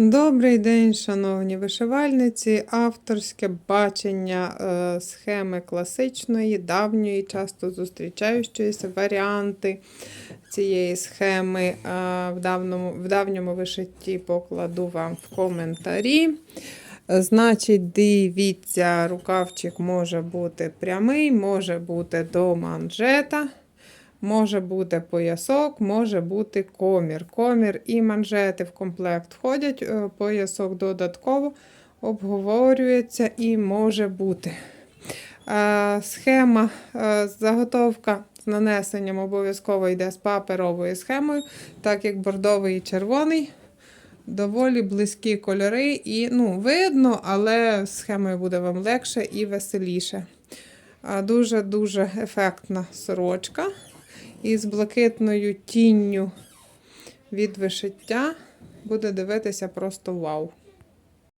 Добрий день, шановні вишивальниці. Авторське бачення е, схеми класичної, давньої, часто зустрічаючоїся варіанти цієї схеми е, в, давному, в давньому вишитті покладу вам в коментарі. Значить, дивіться, рукавчик може бути прямий, може бути до манжета. Може бути поясок, може бути комір. Комір і манжети в комплект входять, е, поясок додатково обговорюється і може бути. Е, Схема, е, заготовка з нанесенням обов'язково йде з паперовою схемою, так як бордовий і червоний. Доволі близькі кольори, і ну, видно, але схемою буде вам легше і веселіше. Дуже-дуже ефектна сорочка із блакитною тінню від вишиття. Буде дивитися просто вау.